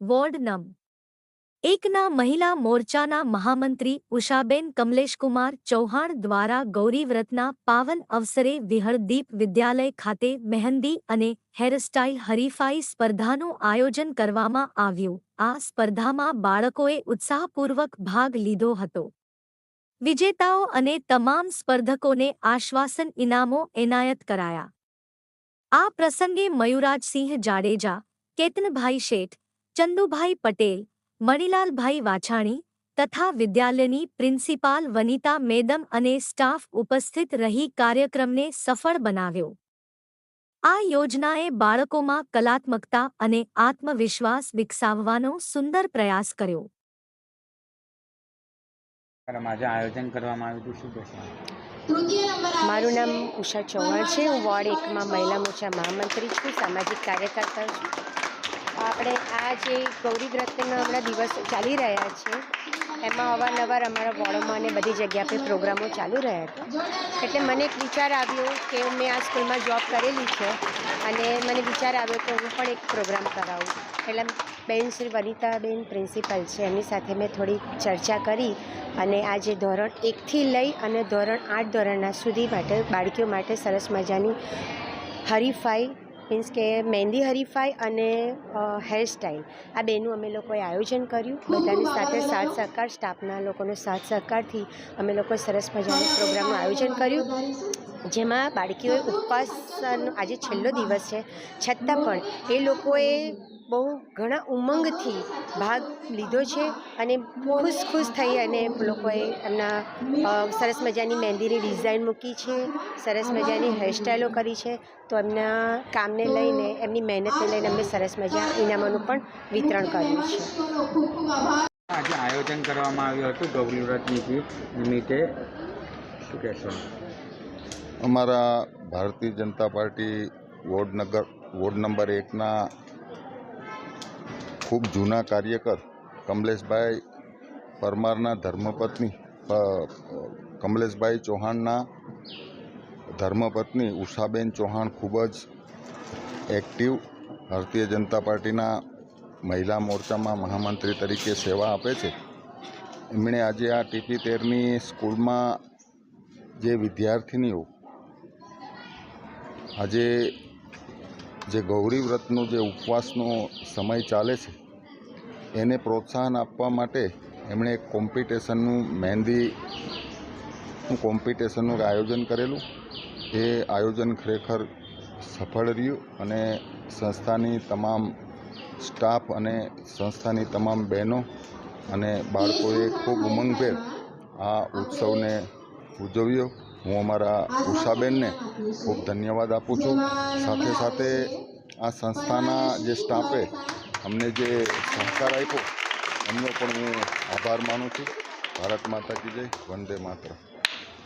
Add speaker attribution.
Speaker 1: Ward નં એકના મહિલા મોરચાના મહામંત્રી ઉષાબેન કમલેશકુમાર ચૌહાણ દ્વારા ગૌરીવ્રતના પાવન અવસરે વિહળદીપ વિદ્યાલય ખાતે મહેંદી અને હેરસ્ટાઇલ હરીફાઈ સ્પર્ધાનું આયોજન કરવામાં આવ્યું. આ સ્પર્ધામાં બાળકોએ ઉત્સાહપૂર્વક ભાગ લીધો હતો. વિજેતાઓ અને તમામ સ્પર્ધકોને આશ્વાસન ઇનામો એનાયત કરાયા. આ પ્રસંગે મયુરાજસિંહ જાડેજા, કેતનભાઈ શેઠ ચંદુભાઈ પટેલ મણિલાલભાઈ વાછાણી તથા વિદ્યાલયની પ્રિન્સિપાલ વનિતા મેદમ અને સ્ટાફ ઉપસ્થિત રહી કાર્યક્રમને સફળ બનાવ્યો. આ યોજનાએ બાળકોમાં કલાત્મકતા અને આત્મવિશ્વાસ વિકસાવવાનો સુંદર પ્રયાસ કર્યો.
Speaker 2: આયોજન કરવામાં આવ્યું હતું. શું કહેશો?
Speaker 3: મારું નામ ઉષા ચૌહાણ છે. હું વોર્ડ એકમાં મહિલા મોરચા મહામંત્રી છું. સામાજિક કાર્યકર્તા છું. આપણે આ જે ગૌરી વ્રતના હમણાં દિવસ ચાલી રહ્યા છે, એમાં અવારનવાર અમારા વોર્ડોમાં અને બધી જગ્યા પર પ્રોગ્રામો ચાલુ રહ્યા હતા એટલે મને એક વિચાર આવ્યો કે મેં આ સ્કૂલમાં જોબ કરેલી છે અને મને વિચાર આવ્યો કે હું પણ એક પ્રોગ્રામ કરાવું. એટલે બેન શ્રી વનિતાબેન પ્રિન્સિપલ છે, એમની સાથે મેં થોડી ચર્ચા કરી અને આ જે ધોરણ એકથી લઈ અને ધોરણ આઠ ધોરણના સુધી માટે બાળકીઓ માટે સરસ મજાની હરીફાઈ મીન્સ કે મહેંદી હરીફાઈ અને હેરસ્ટાઈલ આ બેનું અમે લોકોએ આયોજન કર્યું. બધાની સાથે સાથ સહકાર, સ્ટાફના લોકોનો સાથ સહકારથી અમે લોકોએ સરસ મજાનું પ્રોગ્રામનું આયોજન કર્યું. જેમાં બાળકીઓએ ઉપવાસનો, આજે છેલ્લો દિવસ છે. છતાં પણ એ લોકોએ બહુ ઘણા ઉમંગથી ભાગ લીધો છે અને ખુશ ખુશ થઈ અને લોકોએ એમના સરસ મજાની મહેંદીની ડિઝાઇન મૂકી છે, સરસ મજાની હેરસ્ટાઈલો કરી છે. તો એમના કામને લઈને, એમની મહેનતને લઈને અમે સરસ મજા ઇનામોનું પણ વિતરણ કર્યું છે.
Speaker 2: આજે આયોજન કરવામાં આવ્યું હતું ગૌરી વ્રત નિમિત્તે. શું કહેશો?
Speaker 4: અમારા ભારતીય જનતા પાર્ટી વોર્ડનગર વોર્ડ નંબર એકના ખૂબ જૂના કાર્યકર કમલેશભાઈ પરમારના ધર્મપત્ની કમલેશભાઈ ચૌહાણના ધર્મપત્ની ઉષાબેન ચૌહાણ ખૂબ જ એક્ટિવ ભારતીય જનતા પાર્ટીના મહિલા મોરચામાં મહામંત્રી તરીકે સેવા આપે છે. એમણે આજે આ ટીપી તેરની સ્કૂલમાં જે વિદ્યાર્થિનીઓ આજે જે ગૌરી વ્રતનો જે ઉપવાસનો સમય ચાલે છે, એને પ્રોત્સાહન આપવા માટે એમણે એક કોમ્પિટિશનનું મહેંદીનું કોમ્પિટિશનનું આયોજન કરેલું. એ આયોજન ખરેખર સફળ રહ્યું અને સંસ્થાની તમામ સ્ટાફ અને સંસ્થાની તમામ બહેનો અને બાળકોએ ખૂબ ઉમંગભેર આ ઉત્સવને ઉજવ્યો. હું અમારા ઉષાબેનને ખૂબ ધન્યવાદ આપું છું. સાથે સાથે આ સંસ્થાના જે સ્ટાફે અમને જે સહકાર આપ્યો, એમનો પણ હું આભાર માનું છું. ભારત માતા કી જય, વંદે માતરમ.